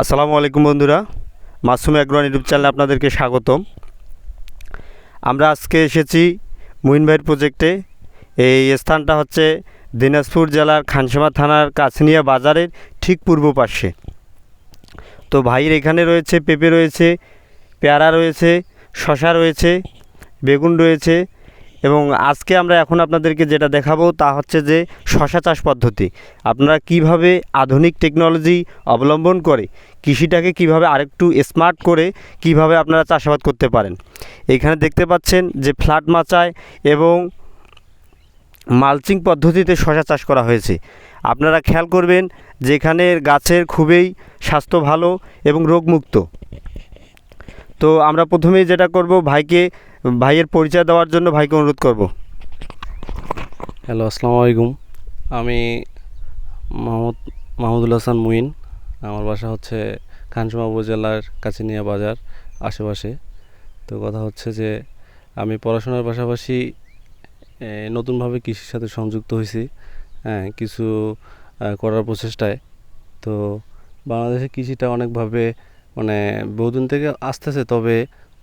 আসসালামু আলাইকুম বন্ধুরা, মাসুম অ্যাগ্রোয়ান ইউটিউব চ্যানেলে আপনাদেরকে স্বাগতম। আমরা আজকে এসেছি মুহিন ভাইয়ের প্রজেক্টে এই স্থানটা হচ্ছে দিনাজপুর জেলার খানসামা থানার কাছনিয়া বাজারের ঠিক পূর্ব পাশে। তো ভাইয়ের এখানে রয়েছে, পেঁপে রয়েছে, পেয়ারা রয়েছে শশা রয়েছে, বেগুন রয়েছে এবং আজকে আমরা এখন আপনাদেরকে যেটা দেখাবো তা হচ্ছে যে শশা চাষ পদ্ধতি। আপনারা কীভাবে আধুনিক টেকনোলজি অবলম্বন করে, কৃষিটাকে কীভাবে আরেকটু স্মার্ট করে, কীভাবে আপনারা চাষাবাদ করতে পারেন। এখানে দেখতে পাচ্ছেন যে ফ্ল্যাট মাচায় এবং মালচিং পদ্ধতিতে শশা চাষ করা হয়েছে। আপনারা খেয়াল করবেন যে এখানের গাছের খুবই স্বাস্থ্য ভালো এবং রোগমুক্ত। তো আমরা প্রথমেই যেটা করব, ভাইকে ভাইয়ের পরিচয় দেওয়ার জন্য ভাইকে অনুরোধ করব। হ্যালো, আসসালামু আলাইকুম। আমি মাহমুদ মাহমুদুল হাসান মুইন। আমার বাসা হচ্ছে খানসুমা উপজেলার কাছিনিয়া বাজার আশেপাশে। তো কথা হচ্ছে যে, আমি পড়াশোনার পাশাপাশি নতুনভাবে কৃষির সাথে সংযুক্ত হয়েছি হ্যাঁ কিছু করার প্রচেষ্টায়। তো বাংলাদেশে কৃষিটা অনেকভাবে মানে বহুদিন থেকে আসতেছে, তবে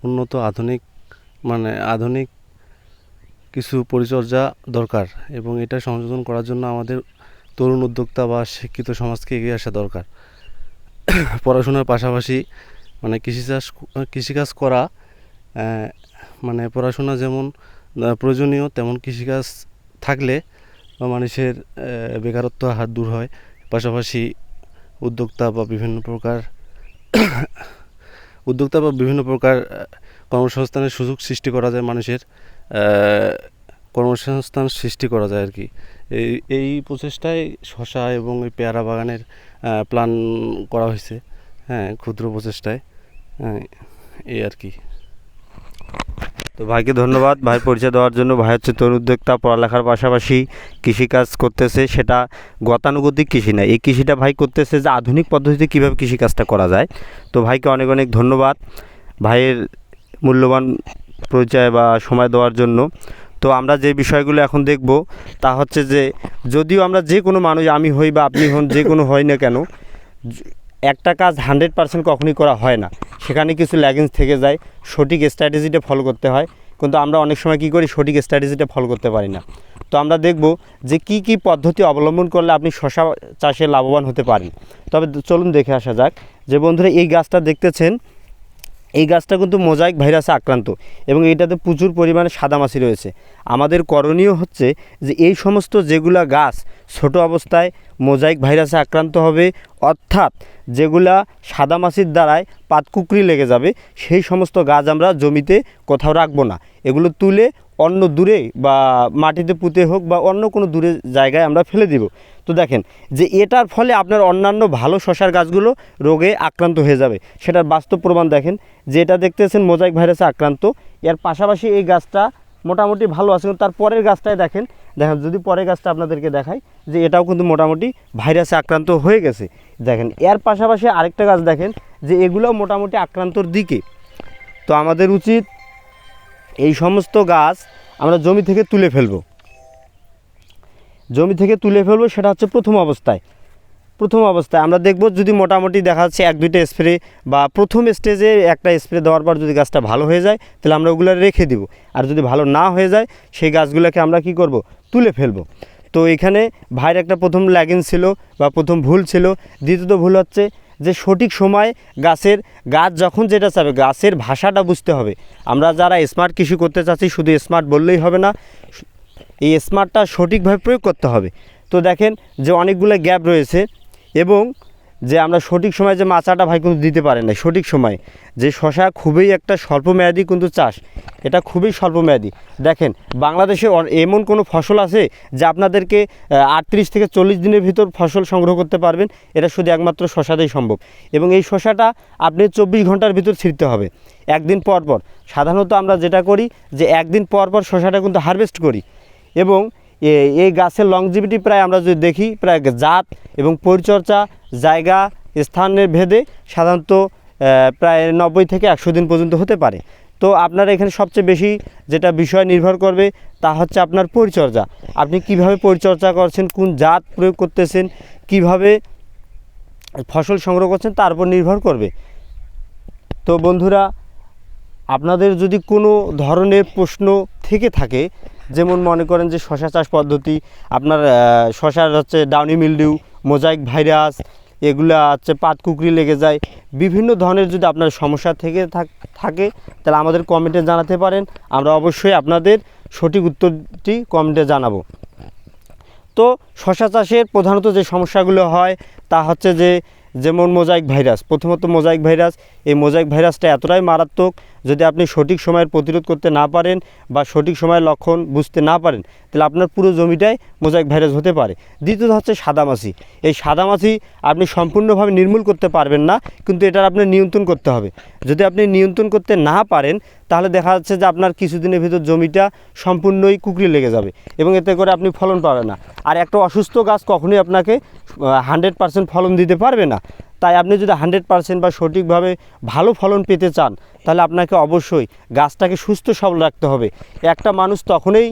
উন্নত আধুনিক মানে আধুনিক কিছু পরিচর্যা দরকার এবং এটা সংশোধন করার জন্য আমাদের তরুণ উদ্যোক্তা বা শিক্ষিত সমাজকে এগিয়ে আসা দরকার। পড়াশোনার পাশাপাশি মানে কৃষিচাষ, কৃষিকাজ করা মানে পড়াশোনা যেমন প্রয়োজনীয় তেমন কৃষিকাজ থাকলে মানুষের বেকারত্ব হাত দূর হয়। পাশাপাশি উদ্যোক্তা বা বিভিন্ন প্রকার, উদ্যোক্তা বা বিভিন্ন প্রকার কর্মসংস্থানের সুযোগ সৃষ্টি করা যায় মানুষের কর্মসংস্থান সৃষ্টি করা যায় আর কি এই এই প্রচেষ্টায় শশা এবং এই পেয়ারা বাগানের প্ল্যান করা হয়েছে হ্যাঁ ক্ষুদ্র প্রচেষ্টায় হ্যাঁ এই আর কি তো ভাইকে ধন্যবাদ। ভাই পরিচয় দেওয়ার জন্য। ভাই হচ্ছে তরুণ উদ্যোক্তা, পড়ালেখার পাশাপাশি কৃষিকাজ করতেছে। সেটা গতানুগতিক কৃষি না এই কৃষিটা ভাই করতেছে যে আধুনিক পদ্ধতিতে কীভাবে কৃষিকাজটা করা যায়। তো ভাইকে অনেক অনেক ধন্যবাদ। ভাইয়ের মূল্যবান পরিচয় বা সময় দেওয়ার জন্য। তো আমরা যে বিষয়গুলো এখন দেখব, তা হচ্ছে যে যদিও আমরা যে কোনো মানুষ, আমি হই বা আপনি হন, যে কোনো হয় না কেন একটা কাজ হান্ড্রেড পার্সেন্ট কখনই করা হয় না। সেখানে কিছু ল্যাগিংস থেকে যায়, সঠিক স্ট্র্যাটেজিটা ফলো করতে হয়। কিন্তু আমরা অনেক সময় কী করি, সঠিক স্ট্র্যাটেজিটা ফলো করতে পারি না। তো আমরা দেখব যে কি কি পদ্ধতি অবলম্বন করলে আপনি শশা চাষে লাভবান হতে পারেন। তবে চলুন দেখে আসা যাক যে বন্ধুরা এই গাছটা দেখতেছেন এই গাছটা কিন্তু মোজাইক ভাইরাসে আক্রান্ত এবং এটাতে প্রচুর পরিমাণে সাদামাছি রয়েছে। আমাদের করণীয় হচ্ছে যে এই সমস্ত যেগুলা গাছ ছোট অবস্থায় মোজাইক ভাইরাসে আক্রান্ত হবে, অর্থাৎ যেগুলা সাদামাছির দ্বারায় পাতকুকরি লেগে যাবে, সেই সমস্ত গাছ আমরা জমিতে কোথাও রাখব না। এগুলো তুলে অন্য দূরে বা মাটিতে পুঁতে হোক বা অন্য কোনো দূরে জায়গায় আমরা ফেলে দিব। তো দেখেন যে এটার ফলে আপনার অন্যান্য ভালো শশার গাছগুলো রোগে আক্রান্ত হয়ে যাবে। সেটার বাস্তব প্রমাণ দেখেন যে এটা দেখতেছেন মোজাইক ভাইরাসে আক্রান্ত। এর পাশাপাশি এই গাছটা মোটামুটি ভালো আছে কিন্তু তার পরের গাছটায় দেখেন দেখেন যদি পরের গাছটা আপনাদেরকে দেখাই যে এটাও কিন্তু মোটামুটি ভাইরাসে আক্রান্ত হয়ে গেছে। দেখেন এর পাশাপাশি আরেকটা গাছ দেখেন যে এগুলো মোটামুটি আক্রান্তর দিকে। তো আমাদের উচিত এই সমস্ত গাছ আমরা জমি থেকে তুলে ফেলব। জমি থেকে তুলে ফেলব সেটা হচ্ছে প্রথম অবস্থায়। প্রথম অবস্থায় আমরা দেখব যদি মোটামুটি দেখা যাচ্ছে এক, দুইটা স্প্রে বা প্রথম স্টেজে একটা স্প্রে দেওয়ার পর যদি গাছটা ভালো হয়ে যায়, তাহলে আমরা ওগুলো রেখে দিব। আর যদি ভালো না হয়ে যায়, সেই গাছগুলোকে আমরা কি করব? তুলে ফেলব। তো এখানে ভাইয়ের একটা প্রথম ল্যাগিং ছিল বা প্রথম ভুল ছিল। দ্বিতীয়ত ভুল হচ্ছে যে সঠিক সময় গাছের গাছ যখন যেটা চাবে, গাছের ভাষাটা বুঝতে হবে। আমরা যারা স্মার্ট কৃষি করতে চাচ্ছি, শুধু স্মার্ট বললেই হবে না, এই স্মার্টটা সঠিকভাবে প্রয়োগ করতে হবে। তো দেখেন যে অনেকগুলো গ্যাপ রয়েছে এবং যে আমরা সঠিক সময় যে মাচাটা ভাই কিন্তু দিতে পারে না সঠিক সময়। যে শশা খুবই একটা স্বল্প স্বল্পমেয়াদী কিন্তু চাষ, এটা খুবই স্বল্প স্বল্পমেয়াদী দেখেন, বাংলাদেশে এমন কোনো ফসল আছে যে আপনাদেরকে আটত্রিশ থেকে চল্লিশ দিনের ভিতর ফসল সংগ্রহ করতে পারবেন, এটা শুধু একমাত্র শশাতেই সম্ভব। এবং এই শশাটা আপনি চব্বিশ ঘণ্টার ভিতর ছিঁড়তে হবে, একদিন পর পর। সাধারণত আমরা যেটা করি যে একদিন পর পর শশাটা কিন্তু হারভেস্ট করি। এবং এই গাছের লংজিভিটি প্রায় আমরা যদি দেখি, প্রায় জাত এবং পরিচর্যা, জায়গা, স্থানের ভেদে সাধারণত প্রায় নব্বই থেকে একশো দিন পর্যন্ত হতে পারে। তো আপনার এখানে সবচেয়ে বেশি যেটা বিষয় নির্ভর করবে, তা হচ্ছে আপনার পরিচর্যা। আপনি কীভাবে পরিচর্যা করছেন, কোন জাত প্রয়োগ করতেছেন, কীভাবে ফসল সংগ্রহ করছেন, তার উপর নির্ভর করবে। তো বন্ধুরা, আপনাদের যদি কোনো ধরনের প্রশ্ন থেকে থাকে যেমন মনে করেন যে শশা চাষ পদ্ধতি, আপনার শশার হচ্ছে ডাউনি মিলডিউ মোজাইক ভাইরাস এগুলা হচ্ছে পাতকুকরি লেগে যায়। বিভিন্ন ধরনের যদি আপনার সমস্যা থেকে থাক- থাকে, তাহলে আমাদের কমেন্টে জানাতে পারেন। আমরা অবশ্যই আপনাদের সঠিক উত্তরটি কমেন্টে জানাব। তো শশা চাষের প্রধানত যে সমস্যাগুলো হয়, তা হচ্ছে যে যেমন মোজাইক ভাইরাস। প্রথমত মোজাইক ভাইরাস, এই মোজাইক ভাইরাসটা এতটাই মারাত্মক যদি আপনি সঠিক সময়ের প্রতিরোধ করতে না পারেন বা সঠিক সময়ের লক্ষণ বুঝতে না পারেন, তাহলে আপনার পুরো জমিটাই মোজাইক ভাইরাস হতে পারে। দ্বিতীয়ত হচ্ছে সাদামাছি। এই সাদামাছি আপনি সম্পূর্ণভাবে নির্মূল করতে পারবেন না, কিন্তু এটার আপনি নিয়ন্ত্রণ করতে হবে। যদি আপনি নিয়ন্ত্রণ করতে না পারেন, তাহলে দেখা যাচ্ছে যে আপনার কিছুদিনের ভিতর জমিটা সম্পূর্ণই কুকরি লেগে যাবে এবং এতে করে আপনি ফলন পাবেন না। আর একটা অসুস্থ গাছ কখনোই আপনাকে হান্ড্রেড পার্সেন্ট ফলন দিতে পারবে না। তাই আপনি যদি হান্ড্রেড পার্সেন্ট বা সঠিকভাবে ভালো ফলন পেতে চান, তাহলে আপনাকে অবশ্যই গাছটাকে সুস্থ সবল রাখতে হবে। একটা মানুষ তখনই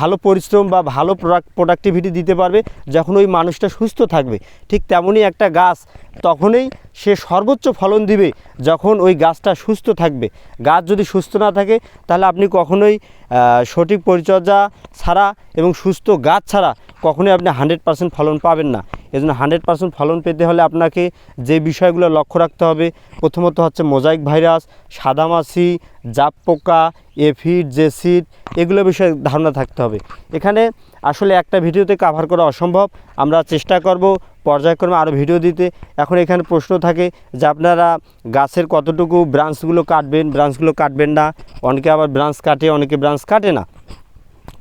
ভালো পরিশ্রম বা ভালো প্রোডাক্ট প্রোডাক্টিভিটি দিতে পারবে যখন ওই মানুষটা সুস্থ থাকবে। ঠিক তেমনই একটা গাছ তখনই সে সর্বোচ্চ ফলন দিবে যখন ওই গাছটা সুস্থ থাকবে। গাছ যদি সুস্থ না থাকে, তাহলে আপনি কখনোই সঠিক পরিচর্যা ছাড়া এবং সুস্থ গাছ ছাড়া কখনোই আপনি হান্ড্রেড পার্সেন্ট ফলন পাবেন না। এজন্য হান্ড্রেড পার্সেন্ট ফলন পেতে হলে আপনাকে যে বিষয়গুলো লক্ষ্য রাখতে হবে, প্রথমত হচ্ছে মোজাইক ভাইরাস, সাদামাছি জাপ পোকা এফিড, জেসিড, এগুলো বিষয়ে ধারণা থাকতে হবে। এখানে আসলে একটা ভিডিওতে কাভার করা অসম্ভব, আমরা চেষ্টা করব পর্যায়ক্রমে আরও ভিডিও দিতে। এখন এখানে প্রশ্ন থাকে যে আপনারা গাছের কতটুকু ব্রাঞ্চগুলো কাটবেন ব্রাঞ্চগুলো কাটবেন না? অনেকে আবার ব্রাঞ্চ কাটে, অনেকে ব্রাঞ্চ কাটে না।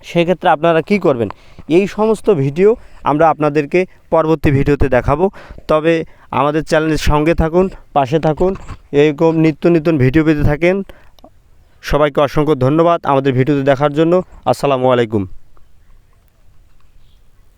সেক্ষেত্রে আপনারা কি করবেন? এই সমস্ত ভিডিও আমরা আপনাদেরকে পরবর্তী ভিডিওতে দেখাবো। তবে আমাদের চ্যানেলের সঙ্গে থাকুন, পাশে থাকুন, এরকম নিত্য নতুন ভিডিও পেতে থাকেন। সবাইকে অসংখ্য ধন্যবাদ আমাদের ভিডিওতে দেখার জন্য। আসসালামু আলাইকুম।